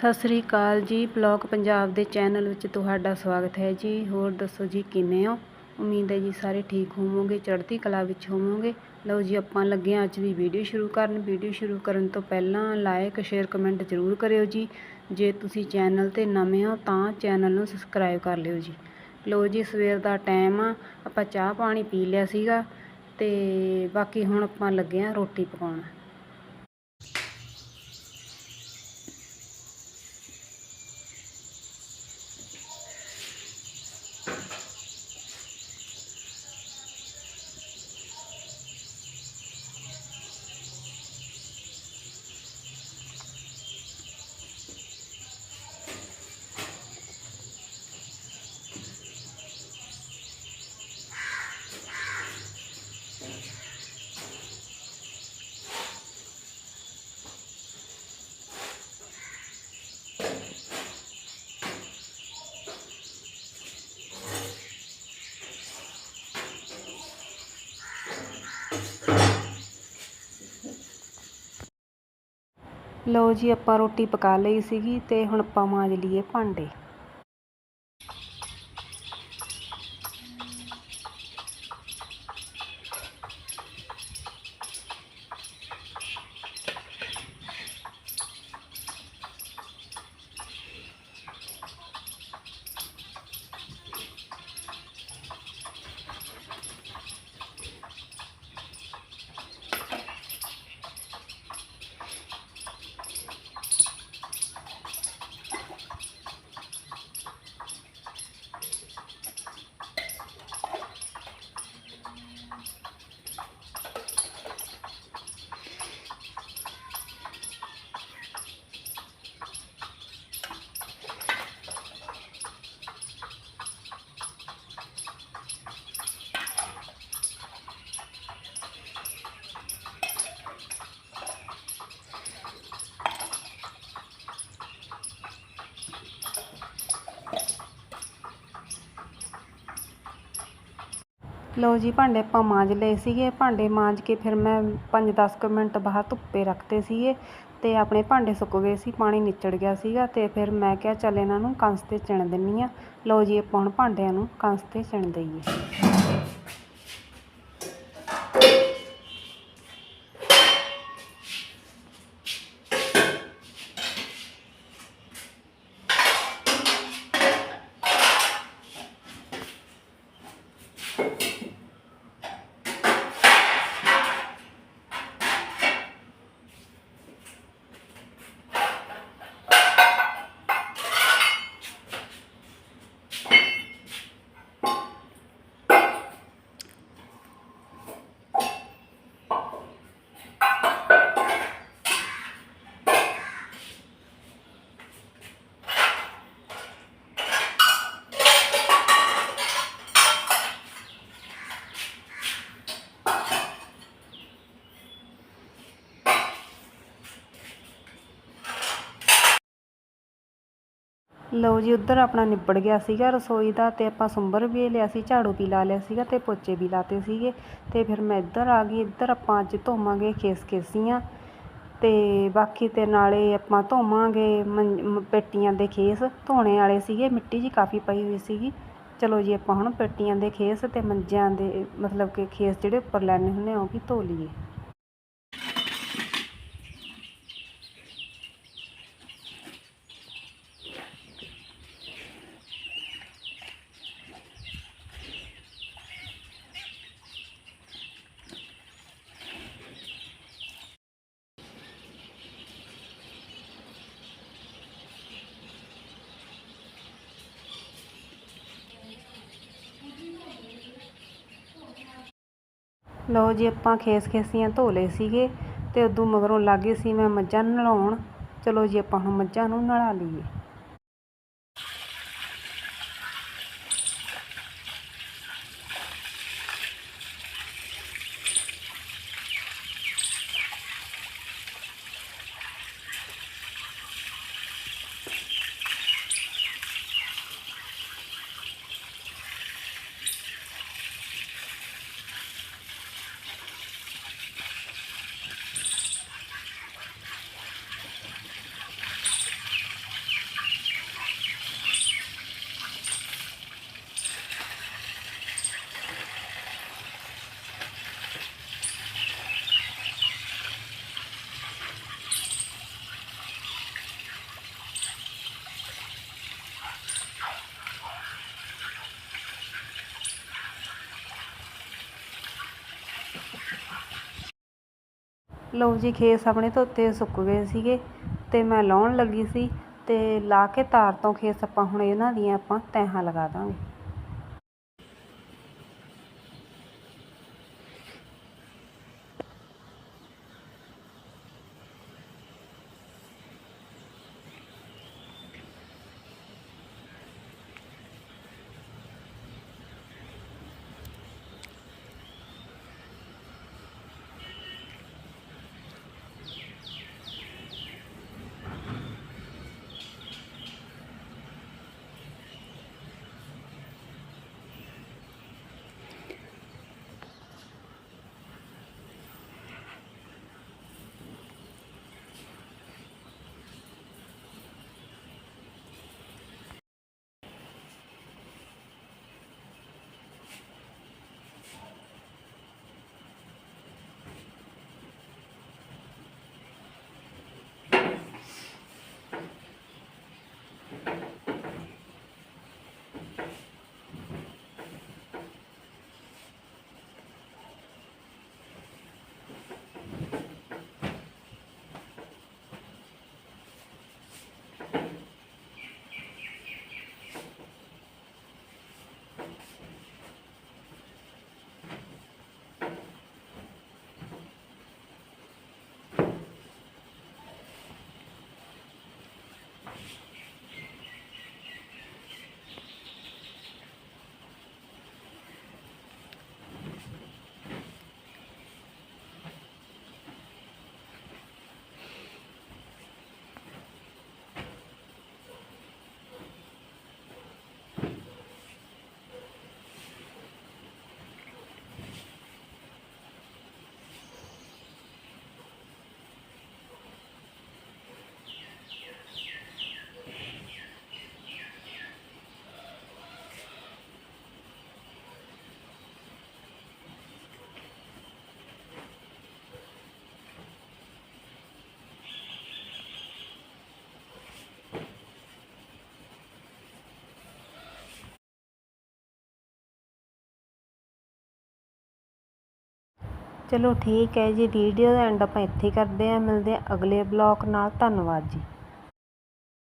ਸਤਿ ਸ੍ਰੀ ਅਕਾਲ ਜੀ, ਬਲੌਗ ਪੰਜਾਬ ਦੇ ਚੈਨਲ ਵਿੱਚ ਤੁਹਾਡਾ ਸਵਾਗਤ ਹੈ ਜੀ। ਹੋਰ ਦੱਸੋ ਜੀ, ਕਿਵੇਂ ਹੋ? ਉਮੀਦ ਹੈ ਜੀ ਸਾਰੇ ਠੀਕ ਹੋਵੋਗੇ, ਚੜ੍ਹਦੀ ਕਲਾ ਵਿੱਚ ਹੋਵੋਗੇ। ਲਓ ਜੀ, ਆਪਾਂ ਲੱਗੇ ਹਾਂ ਅੱਜ ਦੀ ਵੀਡੀਓ ਸ਼ੁਰੂ ਕਰਨ। ਵੀਡੀਓ ਸ਼ੁਰੂ ਕਰਨ ਤੋਂ ਪਹਿਲਾਂ ਲਾਈਕ ਸ਼ੇਅਰ, ਕਮੈਂਟ ਜ਼ਰੂਰ ਕਰਿਓ ਜੀ। ਜੇ ਤੁਸੀਂ ਚੈਨਲ ਤੇ ਨਵੇਂ ਹੋ ਤਾਂ ਚੈਨਲ ਨੂੰ ਸਬਸਕ੍ਰਾਈਬ ਕਰ ਲਿਓ ਜੀ। ਲਓ ਜੀ, ਸਵੇਰ ਦਾ ਟਾਈਮ ਆ, ਆਪਾਂ ਚਾਹ ਪਾਣੀ ਪੀ ਲਿਆ ਸੀਗਾ ਤੇ ਬਾਕੀ ਹੁਣ ਆਪਾਂ ਲੱਗੇ ਹਾਂ ਰੋਟੀ ਪਕਾਉਣ। ਲਓ ਜੀ ਆਪਾਂ ਰੋਟੀ ਪਕਾ ਲਈ ਸੀਗੀ ਅਤੇ ਹੁਣ ਆਪਾਂ ਮਾਂਜ ਲਈਏ ਭਾਂਡੇ। ਲਓ ਜੀ, ਭਾਂਡੇ ਆਪਾਂ ਮਾਂਜ ਲਏ ਸੀਗੇ। ਭਾਂਡੇ ਮਾਂਜ ਕੇ ਫਿਰ ਮੈਂ 5-10 ਕੁ ਮਿੰਟ ਬਾਹਰ ਧੁੱਪੇ ਰੱਖਤੇ ਸੀਗੇ ਤੇ ਆਪਣੇ ਭਾਂਡੇ ਸੁੱਕ ਗਏ ਸੀ, ਪਾਣੀ ਨਿਚੜ ਗਿਆ ਸੀਗਾ ਤੇ ਫਿਰ ਮੈਂ ਕਿਹਾ ਚੱਲ ਇਹਨਾਂ ਨੂੰ ਕੰਸ ਤੇ ਚਿਣ ਦਿੰਨੀ ਆ। ਲਓ ਜੀ, ਆਪਾਂ ਹੁਣ ਭਾਂਡਿਆਂ ਨੂੰ ਕੰਸ ਤੇ ਚਿਣ ਦਈਏ। ਲਓ ਜੀ, ਉੱਧਰ ਆਪਣਾ ਨਿਬੜ ਗਿਆ ਸੀਗਾ ਰਸੋਈ ਦਾ ਤੇ ਆਪਾਂ ਸੁੰਬਰ ਵੀ ਲਿਆ ਸੀ, ਝਾੜੂ ਵੀ ਲਾ ਲਿਆ ਸੀਗਾ ਤੇ ਪੋਚੇ ਵੀ ਲਾਤੇ ਸੀਗੇ। ਤੇ ਫਿਰ ਮੈਂ ਇੱਧਰ ਆ ਗਈ, ਇੱਧਰ ਆਪਾਂ ਅੱਜ ਧੋਵਾਂਗੇ ਖੇਸ ਖੇਸੀਆਂ ਤੇ ਬਾਕੀ ਤੇ ਨਾਲੇ ਆਪਾਂ ਧੋਵਾਂਗੇ ਮੰ- ਪੇਟੀਆਂ ਦੇ ਖੇਸ। ਧੋਣੇ ਵਾਲੇ ਸੀਗੇ, ਮਿੱਟੀ ਜੀ ਕਾਫੀ ਪਈ ਹੋਈ ਸੀਗੀ। ਚਲੋ ਜੀ, ਆਪਾਂ ਹੁਣ ਪੇਟੀਆਂ ਦੇ ਖੇਸ ਤੇ ਮੰਜਿਆਂ ਦੇ ਮਤਲਬ ਕਿ ਖੇਸ ਜਿਹੜੇ ਉੱਪਰ ਲੈਣੇ ਹੁੰਦੇ ਆ, ਉਹ ਵੀ ਧੋ ਲਈਏ। ਲਓ ਜੀ, ਆਪਾਂ ਖੇਸ ਖੇਸੀਆਂ ਧੋ ਲਏ ਸੀਗੇ ਤੇ ਉਦੋਂ ਮਗਰੋਂ ਲੱਗੇ ਸੀ ਮੈਂ ਮੱਝਾਂ ਨੂੰ ਨਲਾਉਣ। ਚਲੋ ਜੀ, ਆਪਾਂ ਹੁਣ ਮੱਝਾਂ ਨੂੰ ਨਲਾ ਲਈਏ। ਲਓ ਜੀ ਖੇਸ ਆਪਣੇ ਧੋਤੇ ਸੁੱਕ ਗਏ ਸੀਗੇ ਤੇ ਮੈਂ ਲਾਉਣ ਲੱਗੀ ਸੀ ਤੇ ਲਾ ਕੇ ਤਾਰ ਤੋਂ ਖੇਸ ਆਪਾਂ ਹੁਣ ਇਹਨਾਂ ਦੀਆਂ ਆਪਾਂ ਤੈਹਾਂ ਲਗਾ ਦਾਂਗੇ। ਚਲੋ ਠੀਕ ਹੈ ਜੀ ਵੀਡੀਓ ਦਾ ਐਂਡ ਆਪਾਂ ਇੱਥੇ ਕਰਦੇ ਹਾਂ, ਮਿਲਦੇ ਹਾਂ ਅਗਲੇ ਬਲੌਗ ਨਾਲ, ਧੰਨਵਾਦ ਜੀ।